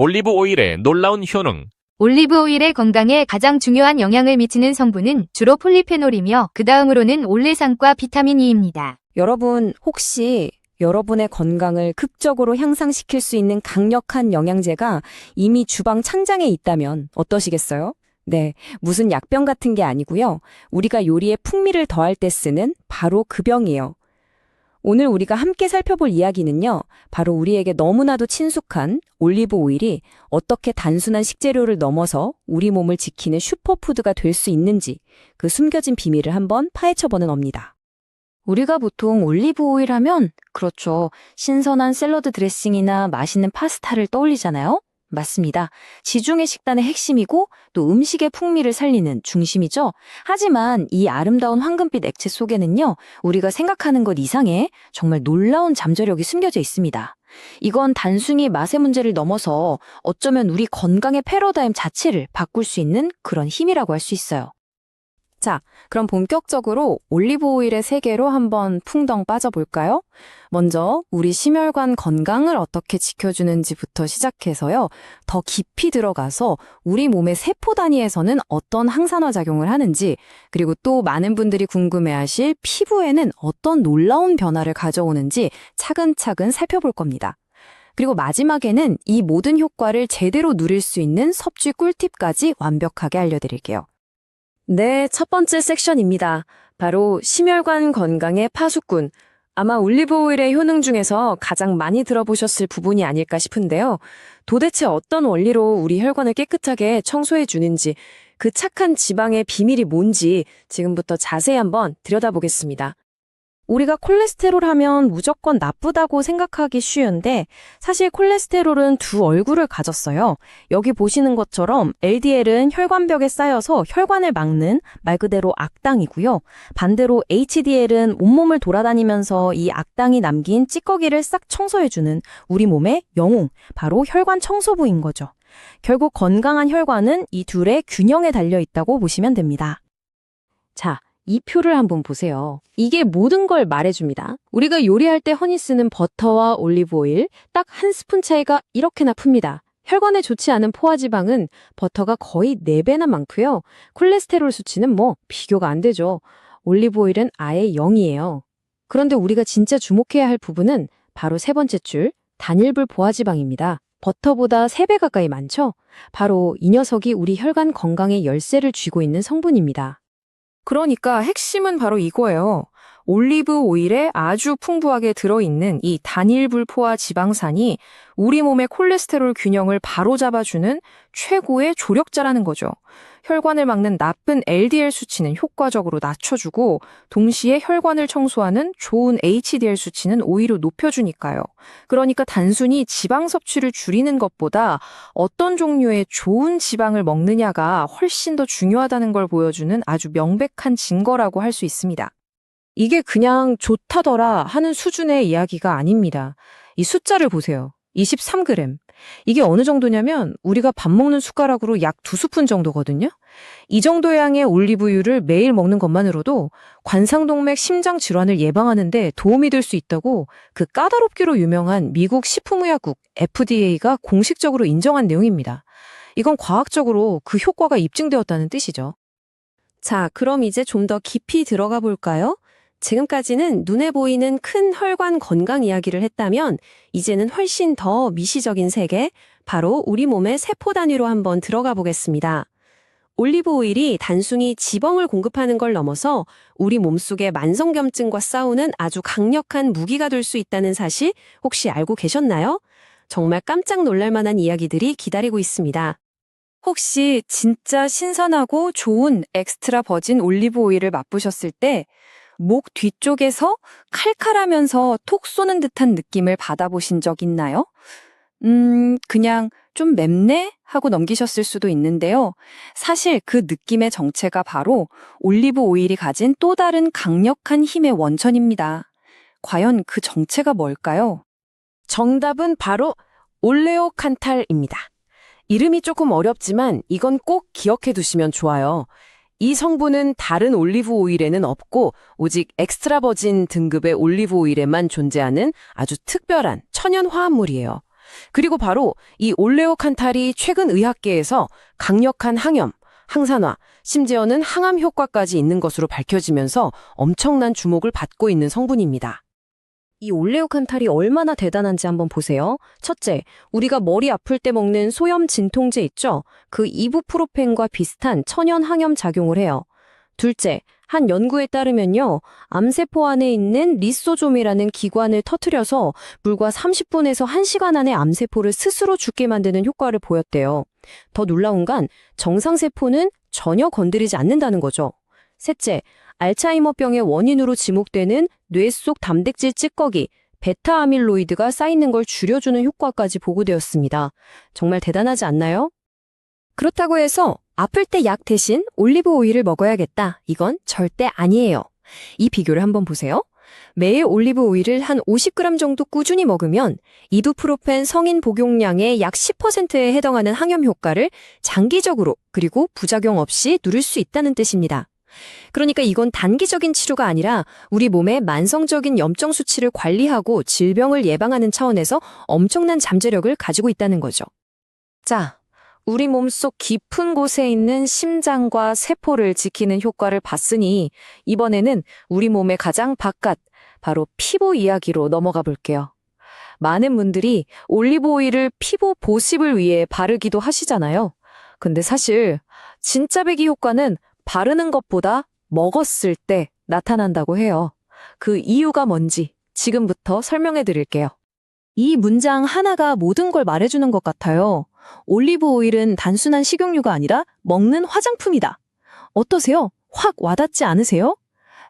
올리브 오일의 놀라운 효능. 올리브 오일의 건강에 가장 중요한 영향을 미치는 성분은 주로 폴리페놀이며 그 다음으로는 올레산과 비타민 E입니다. 여러분, 혹시 여러분의 건강을 극적으로 향상시킬 수 있는 강력한 영양제가 이미 주방 창장에 있다면 어떠시겠어요? 네, 무슨 약병 같은 게 아니고요. 우리가 요리에 풍미를 더할 때 쓰는 바로 그 병이에요. 오늘 우리가 함께 살펴볼 이야기는요. 바로 우리에게 너무나도 친숙한 올리브 오일이 어떻게 단순한 식재료를 넘어서 우리 몸을 지키는 슈퍼푸드가 될 수 있는지 그 숨겨진 비밀을 한번 파헤쳐보는 겁니다. 우리가 보통 올리브 오일 하면 그렇죠. 신선한 샐러드 드레싱이나 맛있는 파스타를 떠올리잖아요. 맞습니다. 지중해 식단의 핵심이고 또 음식의 풍미를 살리는 중심이죠. 하지만 이 아름다운 황금빛 액체 속에는요, 우리가 생각하는 것 이상의 정말 놀라운 잠재력이 숨겨져 있습니다. 이건 단순히 맛의 문제를 넘어서 어쩌면 우리 건강의 패러다임 자체를 바꿀 수 있는 그런 힘이라고 할 수 있어요. 자, 그럼 본격적으로 올리브 오일의 세계로 한번 풍덩 빠져볼까요? 먼저 우리 심혈관 건강을 어떻게 지켜주는지부터 시작해서요. 더 깊이 들어가서 우리 몸의 세포 단위에서는 어떤 항산화 작용을 하는지, 그리고 또 많은 분들이 궁금해하실 피부에는 어떤 놀라운 변화를 가져오는지 차근차근 살펴볼 겁니다. 그리고 마지막에는 이 모든 효과를 제대로 누릴 수 있는 섭취 꿀팁까지 완벽하게 알려드릴게요. 네, 첫 번째 섹션입니다. 바로 심혈관 건강의 파수꾼. 아마 올리브 오일의 효능 중에서 가장 많이 들어보셨을 부분이 아닐까 싶은데요. 도대체 어떤 원리로 우리 혈관을 깨끗하게 청소해 주는지, 그 착한 지방의 비밀이 뭔지 지금부터 자세히 한번 들여다보겠습니다. 우리가 콜레스테롤 하면 무조건 나쁘다고 생각하기 쉬운데 사실 콜레스테롤은 두 얼굴을 가졌어요. 여기 보시는 것처럼 LDL은 혈관벽에 쌓여서 혈관을 막는 말 그대로 악당이고요. 반대로 HDL은 온몸을 돌아다니면서 이 악당이 남긴 찌꺼기를 싹 청소해주는 우리 몸의 영웅, 바로 혈관 청소부인 거죠. 결국 건강한 혈관은 이 둘의 균형에 달려 있다고 보시면 됩니다. 자, 이 표를 한번 보세요. 이게 모든 걸 말해줍니다. 우리가 요리할 때 흔히 쓰는 버터와 올리브 오일 딱 한 스푼 차이가 이렇게나 풉니다. 혈관에 좋지 않은 포화지방은 버터가 거의 4배나 많고요. 콜레스테롤 수치는 뭐 비교가 안 되죠. 올리브 오일은 아예 0이에요. 그런데 우리가 진짜 주목해야 할 부분은 바로 세 번째 줄 단일불 포화지방입니다. 버터보다 3배 가까이 많죠? 바로 이 녀석이 우리 혈관 건강의 열쇠를 쥐고 있는 성분입니다. 그러니까 핵심은 바로 이거예요. 올리브 오일에 아주 풍부하게 들어있는 이 단일불포화 지방산이 우리 몸의 콜레스테롤 균형을 바로잡아주는 최고의 조력자라는 거죠. 혈관을 막는 나쁜 LDL 수치는 효과적으로 낮춰주고 동시에 혈관을 청소하는 좋은 HDL 수치는 오히려 높여주니까요. 그러니까 단순히 지방 섭취를 줄이는 것보다 어떤 종류의 좋은 지방을 먹느냐가 훨씬 더 중요하다는 걸 보여주는 아주 명백한 증거라고 할 수 있습니다. 이게 그냥 좋다더라 하는 수준의 이야기가 아닙니다. 이 숫자를 보세요. 23g. 이게 어느 정도냐면 우리가 밥 먹는 숟가락으로 약 두 스푼 정도거든요. 이 정도 양의 올리브유를 매일 먹는 것만으로도 관상동맥 심장 질환을 예방하는데 도움이 될 수 있다고 그 까다롭기로 유명한 미국 식품의약국 FDA가 공식적으로 인정한 내용입니다. 이건 과학적으로 그 효과가 입증되었다는 뜻이죠. 자, 그럼 이제 좀 더 깊이 들어가 볼까요? 지금까지는 눈에 보이는 큰 혈관 건강 이야기를 했다면 이제는 훨씬 더 미시적인 세계, 바로 우리 몸의 세포 단위로 한번 들어가 보겠습니다. 올리브 오일이 단순히 지방을 공급하는 걸 넘어서 우리 몸속의 만성염증과 싸우는 아주 강력한 무기가 될 수 있다는 사실 혹시 알고 계셨나요? 정말 깜짝 놀랄 만한 이야기들이 기다리고 있습니다. 혹시 진짜 신선하고 좋은 엑스트라 버진 올리브 오일을 맛보셨을 때 목 뒤쪽에서 칼칼하면서 톡 쏘는 듯한 느낌을 받아보신 적 있나요? 음, 그냥 좀 맵네? 하고 넘기셨을 수도 있는데요. 사실 그 느낌의 정체가 바로 올리브 오일이 가진 또 다른 강력한 힘의 원천입니다. 과연 그 정체가 뭘까요? 정답은 바로 올레오칸탈입니다. 이름이 조금 어렵지만 이건 꼭 기억해 두시면 좋아요. 이 성분은 다른 올리브 오일에는 없고 오직 엑스트라 버진 등급의 올리브 오일에만 존재하는 아주 특별한 천연 화합물이에요. 그리고 바로 이 올레오칸탈이 최근 의학계에서 강력한 항염, 항산화, 심지어는 항암 효과까지 있는 것으로 밝혀지면서 엄청난 주목을 받고 있는 성분입니다. 이 올레오칸탈이 얼마나 대단한지 한번 보세요. 첫째, 우리가 머리 아플 때 먹는 소염 진통제 있죠? 그 이부프로펜과 비슷한 천연 항염 작용을 해요. 둘째, 한 연구에 따르면요, 암세포 안에 있는 리소좀이라는 기관을 터트려서 불과 30분에서 1시간 안에 암세포를 스스로 죽게 만드는 효과를 보였대요. 더 놀라운 건 정상세포는 전혀 건드리지 않는다는 거죠. 셋째, 알츠하이머병의 원인으로 지목되는 뇌 속 단백질 찌꺼기, 베타 아밀로이드가 쌓이는 걸 줄여주는 효과까지 보고되었습니다. 정말 대단하지 않나요? 그렇다고 해서 아플 때 약 대신 올리브 오일을 먹어야겠다. 이건 절대 아니에요. 이 비교를 한번 보세요. 매일 올리브 오일을 한 50g 정도 꾸준히 먹으면 이부프로펜 성인 복용량의 약 10%에 해당하는 항염 효과를 장기적으로 그리고 부작용 없이 누릴 수 있다는 뜻입니다. 그러니까 이건 단기적인 치료가 아니라 우리 몸의 만성적인 염증 수치를 관리하고 질병을 예방하는 차원에서 엄청난 잠재력을 가지고 있다는 거죠. 자, 우리 몸속 깊은 곳에 있는 심장과 세포를 지키는 효과를 봤으니 이번에는 우리 몸의 가장 바깥, 바로 피부 이야기로 넘어가 볼게요. 많은 분들이 올리브 오일을 피부 보습을 위해 바르기도 하시잖아요. 근데 사실 진짜 배기 효과는 바르는 것보다 먹었을 때 나타난다고 해요. 그 이유가 뭔지 지금부터 설명해 드릴게요. 이 문장 하나가 모든 걸 말해주는 것 같아요. 올리브 오일은 단순한 식용유가 아니라 먹는 화장품이다. 어떠세요? 확 와닿지 않으세요?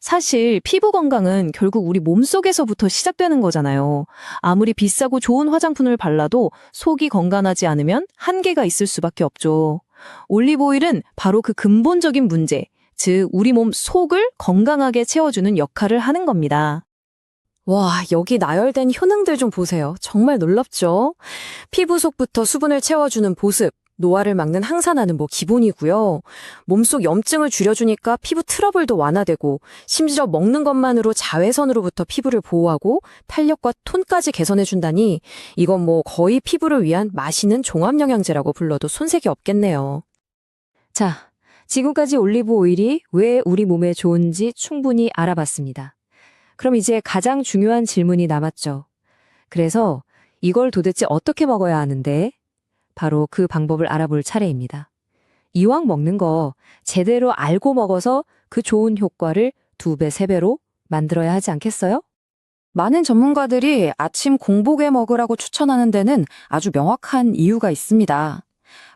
사실 피부 건강은 결국 우리 몸속에서부터 시작되는 거잖아요. 아무리 비싸고 좋은 화장품을 발라도 속이 건강하지 않으면 한계가 있을 수밖에 없죠. 올리브 오일은 바로 그 근본적인 문제, 즉 우리 몸 속을 건강하게 채워주는 역할을 하는 겁니다. 와, 여기 나열된 효능들 좀 보세요. 정말 놀랍죠? 피부 속부터 수분을 채워주는 보습, 노화를 막는 항산화는 뭐 기본이고요. 몸속 염증을 줄여주니까 피부 트러블도 완화되고 심지어 먹는 것만으로 자외선으로부터 피부를 보호하고 탄력과 톤까지 개선해준다니 이건 뭐 거의 피부를 위한 맛있는 종합영양제라고 불러도 손색이 없겠네요. 자, 지금까지 올리브 오일이 왜 우리 몸에 좋은지 충분히 알아봤습니다. 그럼 이제 가장 중요한 질문이 남았죠. 그래서 이걸 도대체 어떻게 먹어야 하는데? 바로 그 방법을 알아볼 차례입니다. 이왕 먹는 거 제대로 알고 먹어서 그 좋은 효과를 두 배, 세 배로 만들어야 하지 않겠어요? 많은 전문가들이 아침 공복에 먹으라고 추천하는 데는 아주 명확한 이유가 있습니다.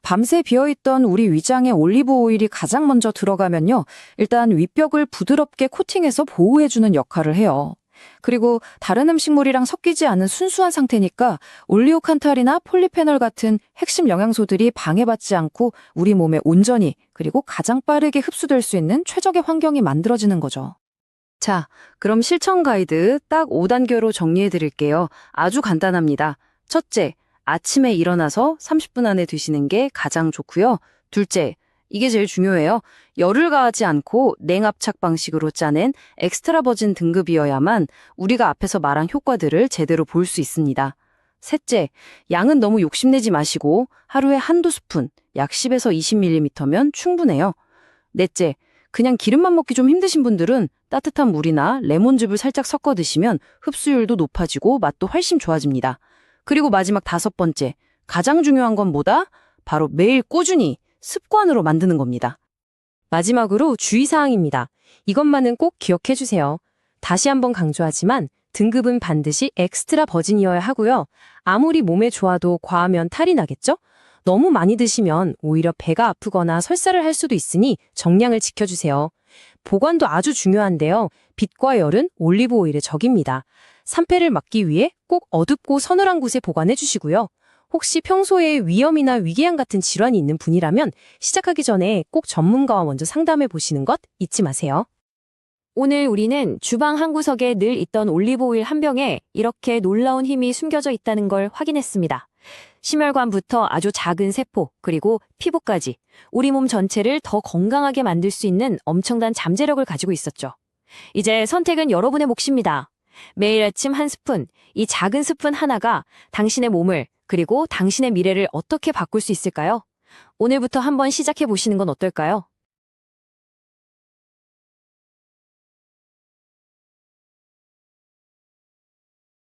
밤새 비어있던 우리 위장에 올리브 오일이 가장 먼저 들어가면요. 일단 윗벽을 부드럽게 코팅해서 보호해주는 역할을 해요. 그리고 다른 음식물이랑 섞이지 않은 순수한 상태니까 올리오칸탈이나 폴리페놀 같은 핵심 영양소들이 방해받지 않고 우리 몸에 온전히 그리고 가장 빠르게 흡수될 수 있는 최적의 환경이 만들어지는 거죠. 자, 그럼 실천 가이드 딱 5단계로 정리해 드릴게요. 아주 간단합니다. 첫째, 아침에 일어나서 30분 안에 드시는 게 가장 좋고요. 둘째, 이게 제일 중요해요. 열을 가하지 않고 냉압착 방식으로 짜낸 엑스트라 버진 등급이어야만 우리가 앞에서 말한 효과들을 제대로 볼 수 있습니다. 셋째, 양은 너무 욕심내지 마시고 하루에 한두 스푼, 약 10에서 20ml면 충분해요. 넷째, 그냥 기름만 먹기 좀 힘드신 분들은 따뜻한 물이나 레몬즙을 살짝 섞어 드시면 흡수율도 높아지고 맛도 훨씬 좋아집니다. 그리고 마지막 다섯 번째, 가장 중요한 건 뭐다? 바로 매일 꾸준히 습관으로 만드는 겁니다. 마지막으로 주의사항입니다. 이것만은 꼭 기억해 주세요. 다시 한번 강조하지만 등급은 반드시 엑스트라 버진이어야 하고요. 아무리 몸에 좋아도 과하면 탈이 나겠죠? 너무 많이 드시면 오히려 배가 아프거나 설사를 할 수도 있으니 정량을 지켜주세요. 보관도 아주 중요한데요. 빛과 열은 올리브 오일의 적입니다. 산패를 막기 위해 꼭 어둡고 서늘한 곳에 보관해 주시고요. 혹시 평소에 위염이나 위궤양 같은 질환이 있는 분이라면 시작하기 전에 꼭 전문가와 먼저 상담해 보시는 것 잊지 마세요. 오늘 우리는 주방 한 구석에 늘 있던 올리브 오일 한 병에 이렇게 놀라운 힘이 숨겨져 있다는 걸 확인했습니다. 심혈관부터 아주 작은 세포, 그리고 피부까지 우리 몸 전체를 더 건강하게 만들 수 있는 엄청난 잠재력을 가지고 있었죠. 이제 선택은 여러분의 몫입니다. 매일 아침 한 스푼, 이 작은 스푼 하나가 당신의 몸을 그리고 당신의 미래를 어떻게 바꿀 수 있을까요? 오늘부터 한번 시작해 보시는 건 어떨까요?